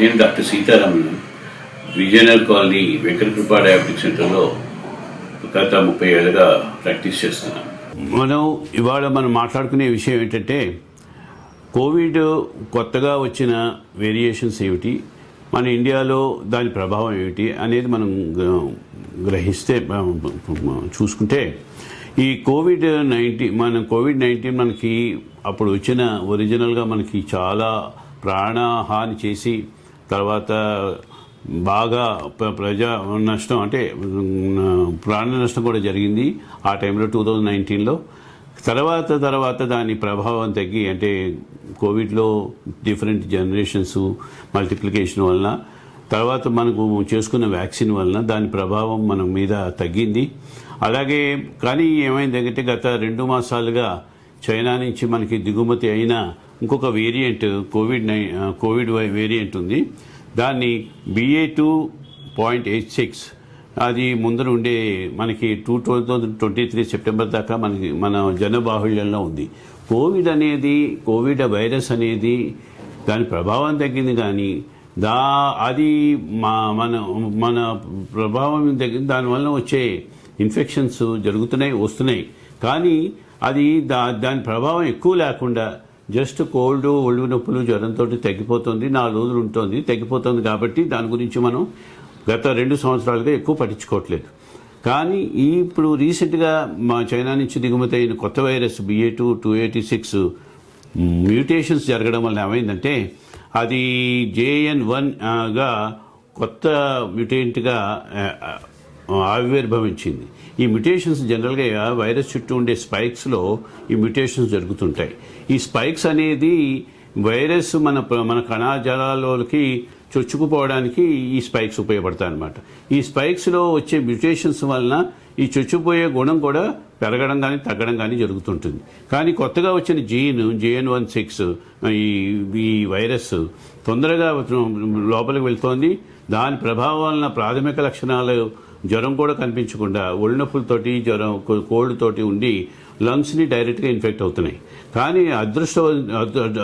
నేను doctor Sitaraman Vijayanagar colony Venkatakrupa diabetic సెంటర్లో గత ముప్పై ఏళ్ళుగా ప్రాక్టీస్ చేస్తున్నాను మనం ఇవాళ మనం మాట్లాడుకునే విషయం ఏంటంటే కోవిడ్ కొత్తగా వచ్చిన వేరియేషన్స్ ఏమిటి? మన ఇండియాలో దాని ప్రభావం ఏమిటి అనేది మనం గ్రహిస్తే చూసుకుంటే ఈ కోవిడ్ నైన్టీన్ మన కోవిడ్ నైన్టీన్ మనకి అప్పుడు వచ్చిన ఒరిజినల్గా మనకి చాలా ప్రాణహాని చేసి తర్వాత బాగా ప్ర- ప్రజా నష్టం అంటే ప్రాణ నష్టం కూడా జరిగింది ఆ టైంలో టూ థౌజండ్ నైన్టీన్లో. తర్వాత తర్వాత దాని ప్రభావం తగ్గి అంటే కోవిడ్లో డిఫరెంట్ జనరేషన్స్ మల్టిప్లికేషన్ వలన తర్వాత మనకు చేసుకున్న వ్యాక్సిన్ వలన దాని ప్రభావం మన మీద తగ్గింది. అలాగే కానీ ఏమైందంటే గత రెండు మాసాలుగా చైనా నుంచి మనకి దిగుమతి అయిన ఇంకొక వేరియంట్ కోవిడ్ నై కోవిడ్ వై- వేరియంట్ ఉంది. దాన్ని BA two point eight six అది ముందర ఉండే మనకి two thousand twenty three September దాకా మనకి మన జనబాహుళ్యంలో ఉంది. కోవిడ్ అనేది కోవిడ్ వైరస్ అనేది దాని ప్రభావం తగ్గింది కానీ దా అది మా మన మన ప్రభావం తగ్గింది దానివల్ల వచ్చే ఇన్ఫెక్షన్స్ జరుగుతున్నాయి వస్తున్నాయి. కానీ అది దా దాని ప్రభావం ఎక్కువ లేకుండా జస్ట్ కోల్డ్ ఒళ్ళు నొప్పులు జ్వరంతో తగ్గిపోతుంది నాలుగు రోజులు ఉంటుంది తగ్గిపోతుంది కాబట్టి దాని గురించి మనం గత రెండు సంవత్సరాలుగా ఎక్కువ పట్టించుకోవట్లేదు. కానీ ఈ ఇప్పుడు రీసెంట్గా మా చైనా నుంచి దిగుమతి అయిన కొత్త virus BA two two eighty six mutations జరగడం వల్ల ఏమైందంటే అది జేఎన్ వన్గా కొత్త మ్యూటెంట్గా ఆవిర్భవించింది. ఈ మ్యుటేషన్స్ జనరల్గా వైరస్ చుట్టూ ఉండే స్పైక్స్లో ఈ మ్యుటేషన్స్ జరుగుతుంటాయి. ఈ స్పైక్స్ అనేది వైరస్ మన మన కణజాలాల్లోకి చొచ్చుకుపోవడానికి ఈ స్పైక్స్ ఉపయోగపడతాయి అన్నమాట ఈ స్పైక్స్లో వచ్చే మ్యుటేషన్స్ వలన ఈ చొచ్చుకుపోయే గుణం కూడా పెరగడం కానీ తగ్గడం కానీ జరుగుతుంటుంది. కానీ కొత్తగా వచ్చిన జీన్ జేఎన్ వన్ సిక్స్ ఈ ఈ వైరస్ తొందరగా లోపలికి వెళ్తోంది. దాని ప్రభావం వలన ప్రాథమిక లక్షణాలు జ్వరం కూడా కనిపించకుండా ఒళ్ళు నొప్పులతోటి జ్వరం కోల్డ్ తోటి ఉండి లంగ్స్ని డైరెక్ట్గా ఇన్ఫెక్ట్ అవుతున్నాయి. కానీ అదృష్టవ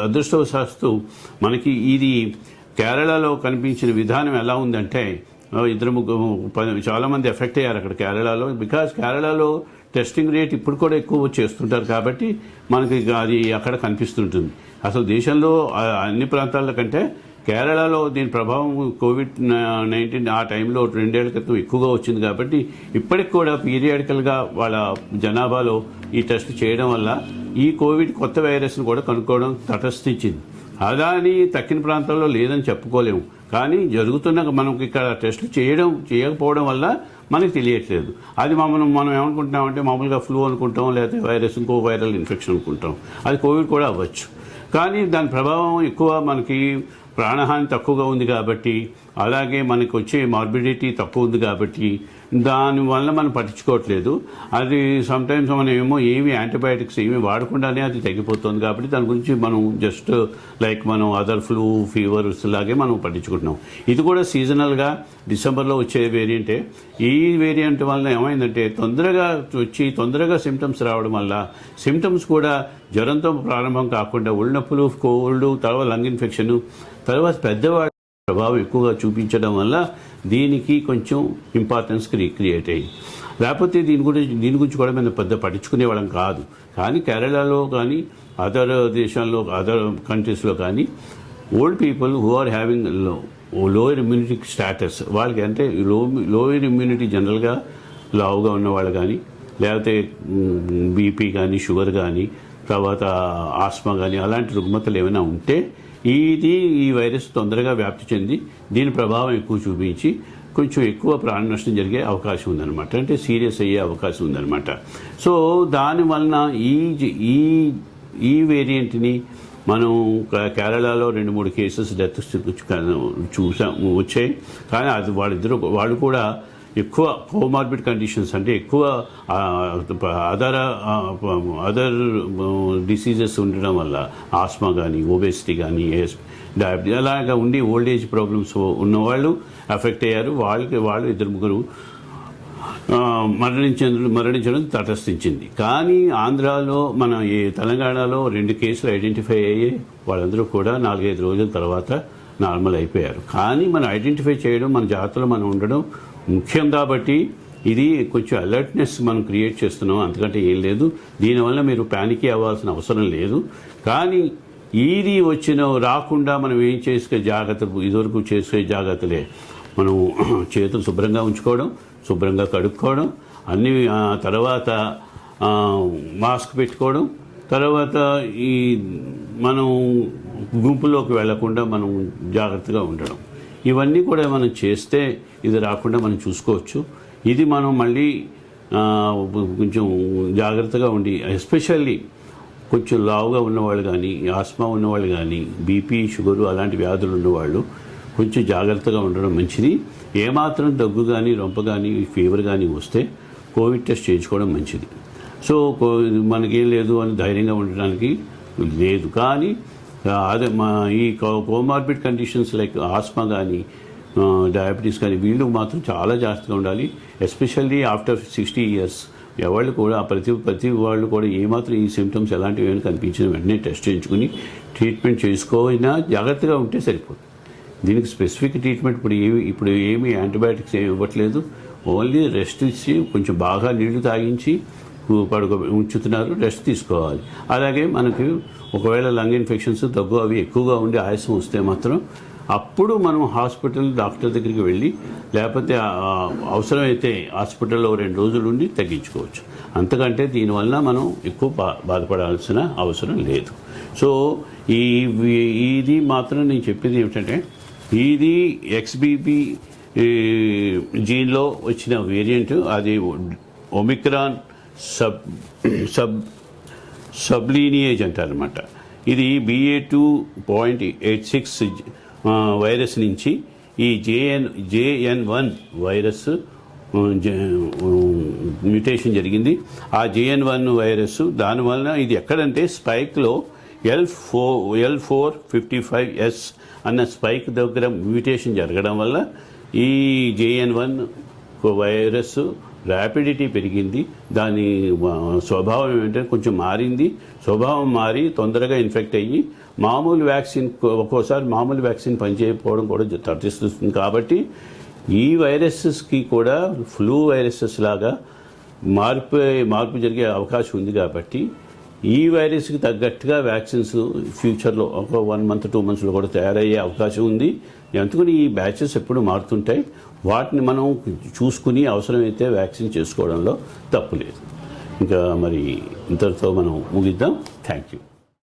అదృష్టవశాస్తు మనకి ఇది కేరళలో కనిపించిన విధానం ఎలా ఉందంటే ఇద్దరు ముగ్గురు ప- చాలామంది ఎఫెక్ట్ అయ్యారు అక్కడ కేరళలో. బికాజ్ కేరళలో టెస్టింగ్ రేట్ ఇప్పుడు కూడా ఎక్కువ చేస్తుంటారు కాబట్టి మనకి అది అక్కడ కనిపిస్తుంటుంది. అసలు దేశంలో అన్ని ప్రాంతాల కంటే కేరళలో దీని ప్రభావం కోవిడ్ నైన్టీన్ ఆ టైంలో రెండేళ్ళ క్రితం ఎక్కువగా వచ్చింది కాబట్టి ఇప్పటికి కూడా పీరియాడికల్గా వాళ్ళ జనాభాలో ఈ టెస్ట్ చేయడం వల్ల ఈ కోవిడ్ కొత్త వైరస్ను కూడా కనుక్కోవడం తటస్థించింది. అదా అని తక్కిన ప్రాంతాల్లో లేదని చెప్పుకోలేము. కానీ జరుగుతున్న మనకి ఇక్కడ టెస్టులు చేయడం చేయకపోవడం వల్ల మనకి తెలియట్లేదు. అది మనం మనం ఏమనుకుంటున్నామంటే మామూలుగా ఫ్లూ అనుకుంటాం లేకపోతే వైరస్ ఇంకో వైరల్ ఇన్ఫెక్షన్ అనుకుంటాం. అది కోవిడ్ కూడా అవ్వచ్చు. కానీ దాని ప్రభావం ఎక్కువ మనకి ప్రాణహాని తక్కువగా ఉంది కాబట్టి అలాగే మనకు వచ్చే మార్బిడిటీ తక్కువ ఉంది కాబట్టి దానివల్ల మనం పట్టించుకోవట్లేదు. అది సమ్టైమ్స్ మనం ఏమో ఏమి యాంటీబయాటిక్స్ ఏమి వాడకుండానే అది తగ్గిపోతుంది కాబట్టి దాని గురించి మనం జస్ట్ లైక్ మనం అదర్ ఫ్లూ ఫీవర్స్ లాగే మనం పట్టించుకుంటున్నాం. ఇది కూడా సీజనల్గా డిసెంబర్లో వచ్చే వేరియంటే ఈ వేరియంట్ వల్ల ఏమైందంటే తొందరగా వచ్చి తొందరగా సిమ్టమ్స్ రావడం వల్ల సిమ్టమ్స్ కూడా జ్వరంతో ప్రారంభం కాకుండా ఒళ్ళనొప్పులు కోల్డ్ తర్వాత లంగ్ ఇన్ఫెక్షన్ తర్వాత పెద్దవాడు ప్రభావం ఎక్కువగా చూపించడం వల్ల దీనికి కొంచెం ఇంపార్టెన్స్ క్రి క్రియేట్ అయ్యి. లేకపోతే దీని గురించి దీని గురించి కూడా మేము పెద్ద పట్టించుకునే వాళ్ళం కాదు. కానీ కేరళలో కానీ అదర్ దేశాల్లో అదర్ కంట్రీస్లో కానీ ఓల్డ్ పీపుల్ హూ ఆర్ హ్యావింగ్లో లోయర్ ఇమ్యూనిటీ స్టాటస్ వాళ్ళకి అంటే లో లోయర్ ఇమ్యూనిటీ జనరల్గా లావుగా ఉన్నవాళ్ళు కానీ లేకపోతే బీపీ కానీ షుగర్ కానీ తర్వాత ఆస్మా కానీ అలాంటి రుగ్మతలు ఏమైనా ఉంటే ఇది ఈ వైరస్ తొందరగా వ్యాప్తి చెంది దీని ప్రభావం ఎక్కువ చూపించి కొంచెం ఎక్కువ ప్రాణ నష్టం జరిగే అవకాశం ఉందన్నమాట. అంటే సీరియస్ అయ్యే అవకాశం ఉందన్నమాట. సో దాని వలన ఈ జ- ఈ ఈ వేరియంట్ని మనం కేరళలో రెండు మూడు కేసెస్ డెత్ చూసాం వచ్చాయి. కానీ అది వాళ్ళిద్దరు వాళ్ళు కూడా ఎక్కువ కోమార్బిడ్ కండిషన్స్ అంటే ఎక్కువ అదర్ అదర్ డిసీజెస్ ఉండడం వల్ల ఆస్మా కానీ ఓబెసిటీ కానీ డయాబెటీ అలాగా ఉండి ఓల్డ్ ఏజ్ ప్రాబ్లమ్స్ ఉన్నవాళ్ళు అఫెక్ట్ అయ్యారు. వాళ్ళకి వాళ్ళు ఇద్దరు ముగ్గురు మరణించడం మరణించడం తటస్థించింది. కానీ ఆంధ్రాలో మన ఈ తెలంగాణలో రెండు కేసులు ఐడెంటిఫై అయ్యి వాళ్ళందరూ కూడా నాలుగైదు రోజుల తర్వాత నార్మల్ అయిపోయారు. కానీ మనం ఐడెంటిఫై చేయడం మన జాగ్రత్తలో మనం ఉండడం ముఖ్యం కాబట్టి ఇది కొంచెం అలర్ట్నెస్ మనం క్రియేట్ చేస్తున్నాం. అంతకంటే ఏం లేదు. దీనివల్ల మీరు ప్యానిక్ అవ్వాల్సిన అవసరం లేదు. కానీ ఇది వచ్చిన రాకుండా మనం ఏం చేసుకునే జాగ్రత్తలు ఇదివరకు చేసుకునే జాగ్రత్తలే. మనం చేతులు శుభ్రంగా ఉంచుకోవడం శుభ్రంగా కడుక్కోవడం అన్ని తర్వాత మాస్క్ పెట్టుకోవడం తర్వాత ఈ మనం గుంపులోకి వెళ్ళకుండా మనం జాగ్రత్తగా ఉండడం. ఇవన్నీ కూడా మనం చేస్తే ఇది రాకుండా మనం చూసుకోవచ్చు. ఇది మనం మళ్ళీ కొంచెం జాగ్రత్తగా ఉండి ఎస్పెషల్లీ కొంచెం లావుగా ఉన్నవాళ్ళు కానీ ఆస్మా ఉన్నవాళ్ళు కానీ బీపీ షుగరు అలాంటి వ్యాధులు ఉన్నవాళ్ళు కొంచెం జాగ్రత్తగా ఉండడం మంచిది. ఏమాత్రం దగ్గు కానీ రొంప కానీ ఫీవర్ కానీ వస్తే కోవిడ్ టెస్ట్ చేయించుకోవడం మంచిది. సో కో- మనకేం లేదు అని ధైర్యంగా ఉండడానికి లేదు. కానీ అదే మా ఈ కోమార్బిడ్ కండిషన్స్ లైక్ ఆస్మా కానీ డయాబెటీస్ కానీ వీళ్ళు మాత్రం చాలా జాగ్రత్తగా ఉండాలి. ఎస్పెషల్లీ ఆఫ్టర్ సిక్స్టీ ఇయర్స్ ఎవళ్ళు కూడా ప్రతి ప్రతి వాళ్ళు కూడా ఏమాత్రం ఈ సిమ్టమ్స్ ఎలాంటివి ఏమైనా కనిపించిన వెంటనే టెస్ట్ చేయించుకుని ట్రీట్మెంట్ చేసుకోయినా జాగ్రత్తగా ఉంటే సరిపోతుంది దీనికి స్పెసిఫిక్ ట్రీట్మెంట్ ఇప్పుడు ఏమి ఇప్పుడు ఏమి యాంటీబయాటిక్స్ ఏమి ఇవ్వట్లేదు. ఓన్లీ రెస్ట్ ఇచ్చి కొంచెం బాగా నీళ్ళు తాగించి పడుకో ఉంచుతున్నారు రెస్ట్ తీసుకోవాలి. అలాగే మనకి ఒకవేళ లంగ్ ఇన్ఫెక్షన్స్ దగ్గు అవి ఎక్కువగా ఉండి ఆయాసం వస్తే మాత్రం అప్పుడు మనం హాస్పిటల్ డాక్టర్ దగ్గరికి వెళ్ళి లేకపోతే అవసరమైతే హాస్పిటల్లో రెండు రోజులు ఉండి తగ్గించుకోవచ్చు. అంతకంటే దీనివల్ల మనం ఎక్కువ బా బాధపడాల్సిన అవసరం లేదు. సో ఈ ఇది మాత్రం నేను చెప్పేది ఏమిటంటే ఇది ఎక్స్బీబీ జీన్లో వచ్చిన వేరియంట్ అది ఒమిక్రాన్ సబ్ సబ్ సబ్లీనియేజ్ అంటారనమాట ఇది BA two point eight six virus నుంచి ఈ JN JN one virus mutation జరిగింది. ఆ జేఎన్ వన్ వైరస్ దానివల్ల ఇది ఎక్కడంటే స్పైక్లో L four L four fifty five S అన్న స్పైక్ దగ్గర మ్యూటేషన్ జరగడం వల్ల ఈ జేఎన్ వన్ వైరస్ ర్యాపిడిటీ పెరిగింది. దాని స్వభావం ఏంటంటే కొంచెం మారింది. స్వభావం మారి తొందరగా ఇన్ఫెక్ట్ అయ్యి మామూలు వ్యాక్సిన్ ఒక్కోసారి మామూలు వ్యాక్సిన్ పనిచేయకపోవడం కూడా తరలిస్తుంది కాబట్టి ఈ వైరసెస్కి కూడా ఫ్లూ వైరసెస్ లాగా మార్పు మార్పు జరిగే అవకాశం ఉంది కాబట్టి ఈ వైరస్కి తగ్గట్టుగా వ్యాక్సిన్స్ ఫ్యూచర్లో ఒక వన్ మంత్ టూ మంత్స్లో కూడా తయారయ్యే అవకాశం ఉంది. ఎందుకని ఈ బ్యాచెస్ ఎప్పుడు మారుతుంటాయి? వాటిని మనం చూసుకుని అవసరమైతే వ్యాక్సిన్ చేసుకోవడంలో తప్పు లేదు. ఇంకా మరి ఇంతటితో మనం ముగిద్దాం. Thank you.